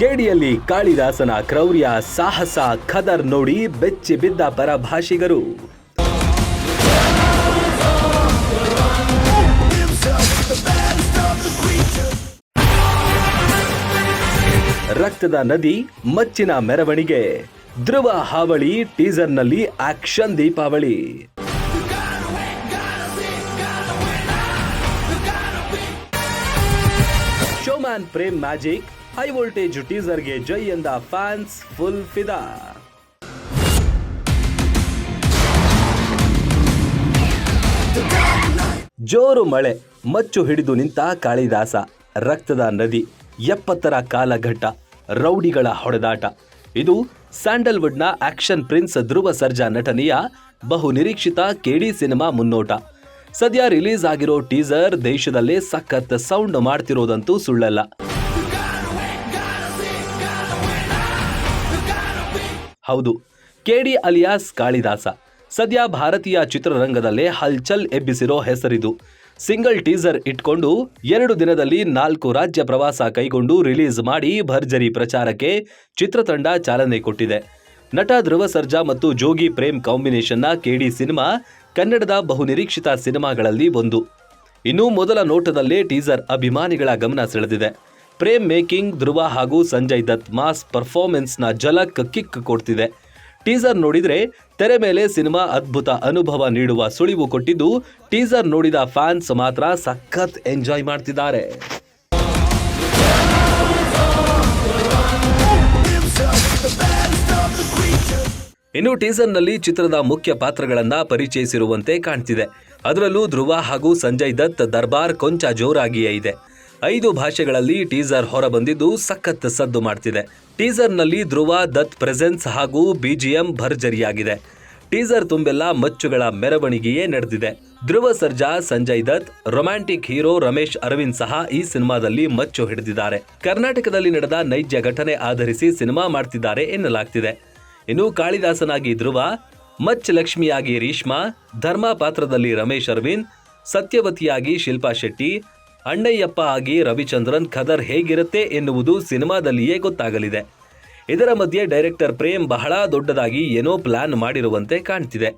ಕೇಡಿಯಲ್ಲಿ ಕಾಳಿದಾಸನ ಕ್ರೌರ್ಯ, ಸಾಹಸ, ಖದರ್ ನೋಡಿ ಬೆಚ್ಚಿ ಬಿದ್ದ ಪರಭಾಷಿಗರು. ರಕ್ತದ ನದಿ ಮಚ್ಚಿನ ಮೆರವಣಿಗೆ. ಧ್ರುವ ಹಾವಳಿ ಟೀಸರ್ನಲ್ಲಿ action Deepavali. Showman Prem magic high voltage ಟೀಸರ್ಗೆ ಜೈ ಎಂದ ಫ್ಯಾನ್ಸ್ ಫುಲ್ ಫಿದಾ. ಜೋರು ಮಳೆ, ಮಚ್ಚು ಹಿಡಿದು ನಿಂತ ಕಾಳಿದಾಸ, ರಕ್ತದ ನದಿ, ಎಪ್ಪತ್ತರ ಕಾಲಘಟ್ಟ, ರೌಡಿಗಳ ಹೊಡೆದಾಟ. ಇದು ಸ್ಯಾಂಡಲ್ವುಡ್ನ ಆಕ್ಷನ್ ಪ್ರಿನ್ಸ್ ಧ್ರುವ ಸರ್ಜಾ ನಟನೆಯ ಬಹು ನಿರೀಕ್ಷಿತ ಕೆಡಿ ಸಿನಿಮಾ ಮುನ್ನೋಟ. ಸದ್ಯ ರಿಲೀಸ್ ಆಗಿರೋ ಟೀಸರ್ ದೇಶದಲ್ಲೇ ಸಖತ್ ಸೌಂಡ್ ಮಾಡ್ತಿರೋದಂತೂ ಸುಳ್ಳಲ್ಲ. ಹೌದು. K D alias Kalidasa. ಸದ್ಯ ಭಾರತೀಯ ಚಿತ್ರರಂಗದಲ್ಲೇ ಹಲ್ಚಲ್ ಎಬ್ಬಿಸಿರೋ ಹೆಸರಿದು. ಸಿಂಗಲ್ ಟೀಸರ್ ಇಟ್ಕೊಂಡು ಎರಡು ದಿನದಲ್ಲಿ ನಾಲ್ಕು ರಾಜ್ಯ ಪ್ರವಾಸ ಕೈಗೊಂಡು ರಿಲೀಸ್ ಮಾಡಿ ಭರ್ಜರಿ ಪ್ರಚಾರಕ್ಕೆ ಚಿತ್ರತಂಡ ಚಾಲನೆ ಕೊಟ್ಟಿದೆ. ನಟ ಧ್ರುವ ಸರ್ಜಾ ಮತ್ತು ಜೋಗಿ ಪ್ರೇಮ್ ಕಾಂಬಿನೇಷನ್ನ ಕೆಡಿ ಸಿನಿಮಾ ಕನ್ನಡದ ಬಹುನಿರೀಕ್ಷಿತ ಸಿನಿಮಾಗಳಲ್ಲಿ ಒಂದು. ಇನ್ನೂ ಮೊದಲ ನೋಟದಲ್ಲೇ ಟೀಸರ್ ಅಭಿಮಾನಿಗಳ ಗಮನ ಸೆಳೆದಿದೆ. ಪ್ರೇಮ್ ಮೇಕಿಂಗ್ ಧ್ರುವ ಹಾಗೂ ಸಂಜಯ್ ದತ್ ಮಾಸ್ ಪರ್ಫಾರ್ಮೆನ್ಸ್ನ ಜಲಕ್ ಕಿಕ್ ಕೊಡ್ತಿದೆ. ಟೀಸರ್ ನೋಡಿದರೆ ತೆರೆ ಮೇಲೆ ಸಿನಿಮಾ ಅದ್ಭುತ ಅನುಭವ ನೀಡುವ ಸುಳಿವು ಕೊಟ್ಟಿದ್ದು ಟೀಸರ್ ನೋಡಿದ ಫ್ಯಾನ್ಸ್ ಮಾತ್ರ ಸಖತ್ ಎಂಜಾಯ್ ಮಾಡ್ತಿದ್ದಾರೆ. ಇನ್ನು ಟೀಸರ್ನಲ್ಲಿ ಚಿತ್ರದ ಮುಖ್ಯ ಪಾತ್ರಗಳನ್ನ ಪರಿಚಯಿಸಿರುವಂತೆ ಕಾಣ್ತಿದೆ. ಅದರಲ್ಲೂ ಧ್ರುವ ಹಾಗೂ ಸಂಜಯ್ ದತ್ ದರ್ಬಾರ್ ಕೊಂಚ ಜೋರಾಗಿಯೇ ಇದೆ. ಐದು ಭಾಷೆಗಳಲ್ಲಿ ಟೀಸರ್ ಹೊರಬಂದಿದ್ದು ಸಖತ್ ಸದ್ದು ಮಾಡ್ತಿದೆ. ಟೀಸರ್ನಲ್ಲಿ ಧ್ರುವ, ದತ್ ಪ್ರೆಸೆನ್ಸ್ ಹಾಗೂ ಬಿಜಿಎಂ ಭರ್ಜರಿಯಾಗಿದೆ. ಟೀಸರ್ ತುಂಬೆಲ್ಲ ಮಚ್ಚುಗಳ ಮೆರವಣಿಗೆಯೇ ನಡೆದಿದೆ. ಧ್ರುವ ಸರ್ಜಾ, ಸಂಜಯ್ ದತ್, ರೊಮ್ಯಾಂಟಿಕ್ ಹೀರೋ ರಮೇಶ್ ಅರವಿಂದ್ ಸಹ ಈ ಸಿನಿಮಾದಲ್ಲಿ ಮಚ್ಚು ಹಿಡಿದಿದ್ದಾರೆ. ಕರ್ನಾಟಕದಲ್ಲಿ ನಡೆದ ನೈಜ ಘಟನೆ ಆಧರಿಸಿ ಸಿನಿಮಾ ಮಾಡ್ತಿದ್ದಾರೆ ಎನ್ನಲಾಗ್ತಿದೆ. ಇನ್ನು ಕಾಳಿದಾಸನಾಗಿ ಧ್ರುವ, ಮಚ್ ಲಕ್ಷ್ಮಿಯಾಗಿ ರೀಷ್ಮಾ, ಧರ್ಮ ಪಾತ್ರದಲ್ಲಿ ರಮೇಶ್ ಅರವಿಂದ್, ಸತ್ಯವತಿಯಾಗಿ ಶಿಲ್ಪಾ ಶೆಟ್ಟಿ ಅಣ್ಣಯ್ಯಪ್ಪ ಆಗಿ ರವಿಚಂದ್ರನ್ ಖದರ್ ಹೇಗಿರುತ್ತೆ ಎನ್ನುವುದು ಸಿನಿಮಾದಲ್ಲಿಯೇ ಗೊತ್ತಾಗಲಿದೆ. ಇದರ ಮಧ್ಯೆ ಡೈರೆಕ್ಟರ್ ಪ್ರೇಮ್ ಬಹಳ ದೊಡ್ಡದಾಗಿ ಏನೋ ಪ್ಲಾನ್ ಮಾಡಿರುವಂತೆ ಕಾಣ್ತಿದೆ.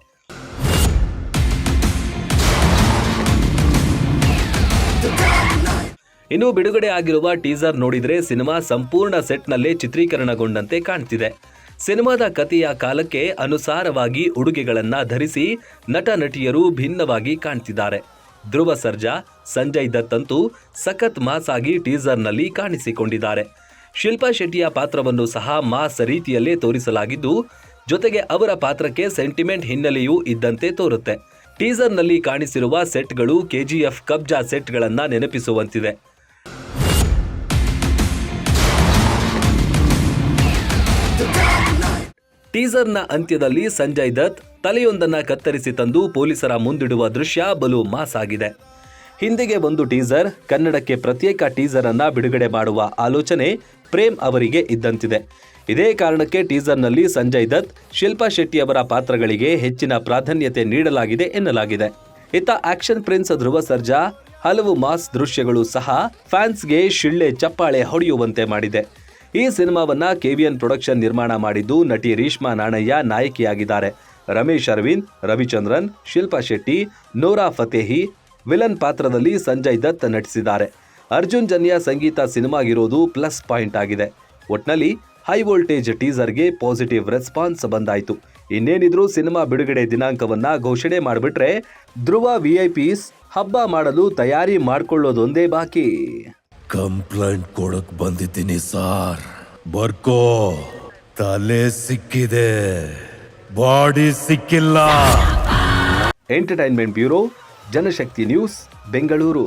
ಇನ್ನು ಬಿಡುಗಡೆ ಆಗಿರುವ ಟೀಸರ್ ನೋಡಿದರೆ ಸಿನಿಮಾ ಸಂಪೂರ್ಣ ಸೆಟ್ನಲ್ಲೇ ಚಿತ್ರೀಕರಣಗೊಂಡಂತೆ ಕಾಣ್ತಿದೆ. ಸಿನಿಮಾದ ಕಥೆಯ ಕಾಲಕ್ಕೆ ಅನುಸಾರವಾಗಿ ಉಡುಗೆಗಳನ್ನು ಧರಿಸಿ ನಟ ನಟಿಯರು ಭಿನ್ನವಾಗಿ ಕಾಣ್ತಿದ್ದಾರೆ. ಧ್ರುವ ಸರ್ಜಾ, ಸಂಜಯ್ ದತ್ ಅಂತೂ ಸಖತ್ ಮಾಸ್ ಆಗಿ ಟೀಸರ್ನಲ್ಲಿ ಕಾಣಿಸಿಕೊಂಡಿದ್ದಾರೆ. ಶಿಲ್ಪಾ ಶೆಟ್ಟಿಯ ಪಾತ್ರವನ್ನು ಸಹ ಮಾಸ್ ರೀತಿಯಲ್ಲೇ ತೋರಿಸಲಾಗಿದ್ದು, ಜೊತೆಗೆ ಅವರ ಪಾತ್ರಕ್ಕೆ ಸೆಂಟಿಮೆಂಟ್ ಹಿನ್ನೆಲೆಯೂ ಇದ್ದಂತೆ ತೋರುತ್ತೆ. ಟೀಸರ್ನಲ್ಲಿ ಕಾಣಿಸಿರುವ ಸೆಟ್ಗಳು ಕೆಜಿಎಫ್ ಕಬ್ಜಾ ಸೆಟ್ಗಳನ್ನ ನೆನಪಿಸುವಂತಿದೆ. ಟೀಸರ್ನ ಅಂತ್ಯದಲ್ಲಿ ಸಂಜಯ್ ದತ್ ತಲೆಯೊಂದನ್ನ ಕತ್ತರಿಸಿ ತಂದು ಪೊಲೀಸರ ಮುಂದಿಡುವ ದೃಶ್ಯ ಬಲು ಮಾಸ್ ಆಗಿದೆ ಹಿಂದಿಗೆ ಒಂದು ಟೀಸರ್, ಕನ್ನಡಕ್ಕೆ ಪ್ರತ್ಯೇಕ ಟೀಸರ್ ಅನ್ನ ಬಿಡುಗಡೆ ಮಾಡುವ ಆಲೋಚನೆ ಪ್ರೇಮ್ ಅವರಿಗೆ ಇದ್ದಂತಿದೆ. ಇದೇ ಕಾರಣಕ್ಕೆ ಟೀಸರ್ನಲ್ಲಿ ಸಂಜಯ್ ದತ್, ಶಿಲ್ಪಾ ಶೆಟ್ಟಿ ಅವರ ಪಾತ್ರಗಳಿಗೆ ಹೆಚ್ಚಿನ ಪ್ರಾಧಾನ್ಯತೆ ನೀಡಲಾಗಿದೆ ಎನ್ನಲಾಗಿದೆ. ಇತ್ತ ಆಕ್ಷನ್ ಪ್ರಿನ್ಸ್ ಧ್ರುವ ಸರ್ಜಾ, ಹಲವು ಮಾಸ್ ದೃಶ್ಯಗಳು ಸಹ ಫ್ಯಾನ್ಸ್ಗೆ ಶಿಳ್ಳೆ ಚಪ್ಪಾಳೆ ಹೊಡೆಯುವಂತೆ ಮಾಡಿದೆ. ಈ ಸಿನಿಮಾವನ್ನ ಕೆವಿಎನ್ ಪ್ರೊಡಕ್ಷನ್ ನಿರ್ಮಾಣ ಮಾಡಿದ್ದು ನಟಿ Reeshma Nanaiah ನಾಯಕಿಯಾಗಿದ್ದಾರೆ. Ramesh Aravind, Ravichandran, Shilpa Shetty, Nora Fatehi villain ಪಾತ್ರದಲ್ಲಿ ಸಂಜಯ್ ದತ್ ನಟಿಸಿದ್ದಾರೆ. ಅರ್ಜುನ್ ಜನ್ಯ ಸಂಗೀತ ಸಿನಿಮಾಗಿರೋದು ಪ್ಲಸ್ ಪಾಯಿಂಟ್ ಆಗಿದೆ. ಒಟ್ನಲ್ಲಿ ಹೈ ವೋಲ್ಟೇಜ್ ಟೀಸರ್ಗೆ ಪಾಸಿಟಿವ್ ರೆಸ್ಪಾನ್ಸ್ ಬಂದಾಯಿತು. ಇನ್ನೇನಿದ್ರೂ ಸಿನಿಮಾ ಬಿಡುಗಡೆ ದಿನಾಂಕವನ್ನ ಘೋಷಣೆ ಮಾಡಿಬಿಟ್ರೆ ಧ್ರುವ ವಿಐಪಿಸ್ ಹಬ್ಬ ಮಾಡಲು ತಯಾರಿ ಮಾಡ್ಕೊಳ್ಳೋದೊಂದೇ ಬಾಕಿ. ಕಂಪ್ಲೇಂಟ್ ಕೊಡಕ್ ಬಂದಿದ್ದೀನಿ ಸಾರ್. ಬರ್ಕೋ. ತಲೆ ಸಿಕ್ಕಿದೆ. ಬಾಡಿ ಸಿಕ್ಕಿಲ್ಲ. Entertainment bureau Janashakti news Bengaluru